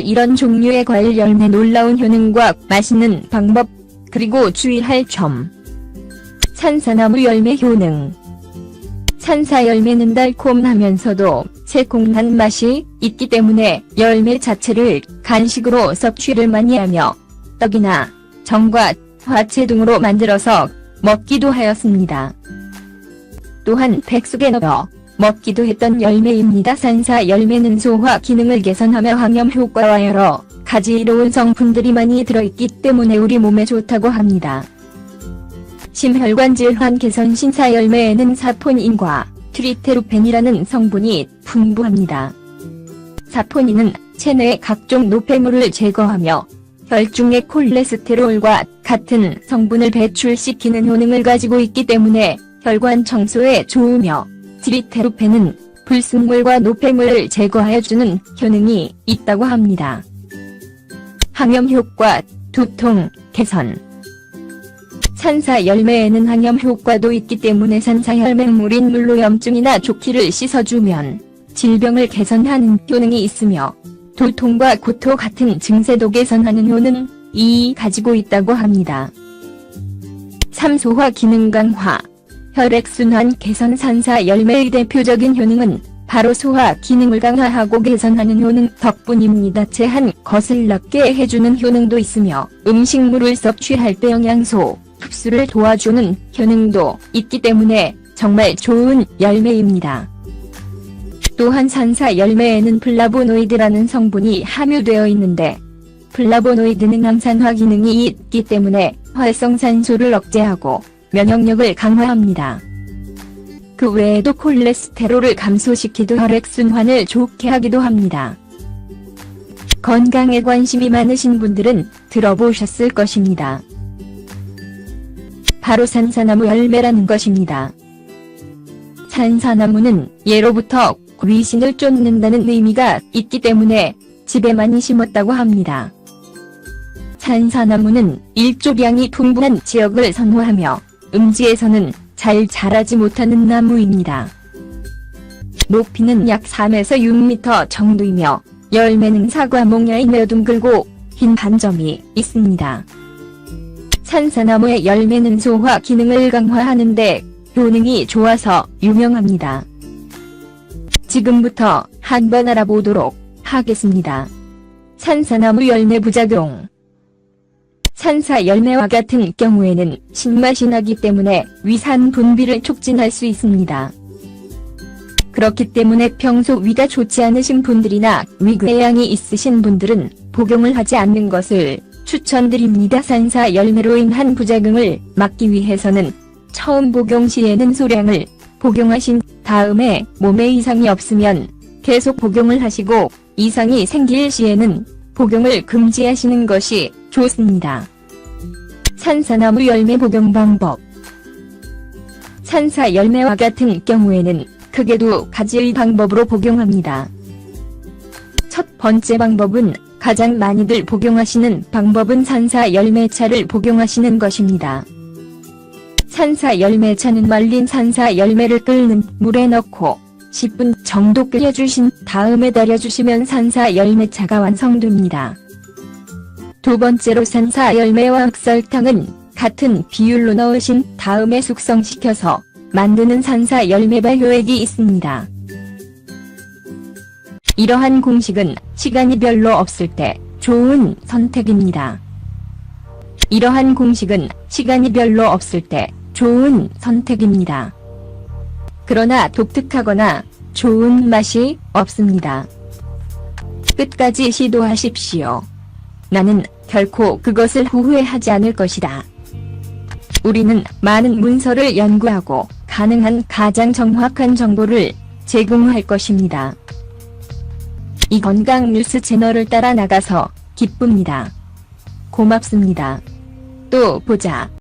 이런 종류의 과일 열매 놀라운 효능과 맛있는 방법, 그리고 주의할 점. 산사나무 열매 효능. 산사 열매는 달콤하면서도 새콤한 맛이 있기 때문에 열매 자체를 간식으로 섭취를 많이 하며 떡이나 전과 화채 등으로 만들어서 먹기도 하였습니다. 또한 백숙에 넣어 먹기도 했던 열매입니다. 산사 열매는 소화 기능을 개선하며 항염 효과와 여러 가지 이로운 성분들이 많이 들어있기 때문에 우리 몸에 좋다고 합니다. 심혈관 질환 개선 신사 열매에는 사포닌과 트리테루펜이라는 성분이 풍부합니다. 사포닌은 체내의 각종 노폐물을 제거하며 혈중의 콜레스테롤과 같은 성분을 배출시키는 효능을 가지고 있기 때문에 혈관 청소에 좋으며 트리테루펜은 불순물과 노폐물을 제거하여주는 효능이 있다고 합니다. 항염 효과, 두통, 개선 산사 열매에는 항염 효과도 있기 때문에 산사 혈맹물인 물로 염증이나 조기를 씻어주면 질병을 개선하는 효능이 있으며 두통과 구토 같은 증세도 개선하는 효능 이 가지고 있다고 합니다. 삼소화 기능 강화 혈액순환 개선 산사 열매의 대표적인 효능은 바로 소화 기능을 강화하고 개선하는 효능 덕분입니다. 체한 것을 낫게 해주는 효능도 있으며 음식물을 섭취할 때 영양소 흡수를 도와주는 효능도 있기 때문에 정말 좋은 열매입니다. 또한 산사 열매에는 플라보노이드라는 성분이 함유되어 있는데 플라보노이드는 항산화 기능이 있기 때문에 활성산소를 억제하고 면역력을 강화합니다. 그 외에도 콜레스테롤을 감소시키도 혈액순환을 좋게 하기도 합니다. 건강에 관심이 많으신 분들은 들어보셨을 것입니다. 바로 산사나무 열매라는 것입니다. 산사나무는 예로부터 귀신을 쫓는다는 의미가 있기 때문에 집에 많이 심었다고 합니다. 산사나무는 일조량이 풍부한 지역을 선호하며 음지에서는 잘 자라지 못하는 나무입니다. 높이는 약 3에서 6m 정도이며 열매는 사과 몽야에 매둥글고 흰 반점이 있습니다. 산사나무의 열매는 소화 기능을 강화하는데 효능이 좋아서 유명합니다. 지금부터 한번 알아보도록 하겠습니다. 산사나무 열매 부작용 산사 열매와 같은 경우에는 신맛이 나기 때문에 위산 분비를 촉진할 수 있습니다. 그렇기 때문에 평소 위가 좋지 않으신 분들이나 위궤양이 있으신 분들은 복용을 하지 않는 것을 추천드립니다. 산사 열매로 인한 부작용을 막기 위해서는 처음 복용 시에는 소량을 복용하신 다음에 몸에 이상이 없으면 계속 복용을 하시고 이상이 생길 시에는 복용을 금지하시는 것이 좋습니다. 산사나무 열매 복용 방법 산사 열매와 같은 경우에는 크게 두 가지의 방법으로 복용합니다. 첫 번째 방법은 가장 많이들 복용하시는 방법은 산사 열매차를 복용하시는 것입니다. 산사 열매차는 말린 산사 열매를 끓는 물에 넣고 10분 정도 끓여주신 다음에 달여주시면 산사 열매차가 완성됩니다. 두 번째로 산사 열매와 흑설탕은 같은 비율로 넣으신 다음에 숙성시켜서 만드는 산사 열매 발효액이 있습니다. 이러한 공식은 시간이 별로 없을 때 좋은 선택입니다. 이러한 공식은 시간이 별로 없을 때 좋은 선택입니다. 그러나 독특하거나 좋은 맛이 없습니다. 끝까지 시도하십시오. 나는 결코 그것을 후회하지 않을 것이다. 우리는 많은 문서를 연구하고 가능한 가장 정확한 정보를 제공할 것입니다. 이 건강 뉴스 채널을 따라 나가서 기쁩니다. 고맙습니다. 또 보자.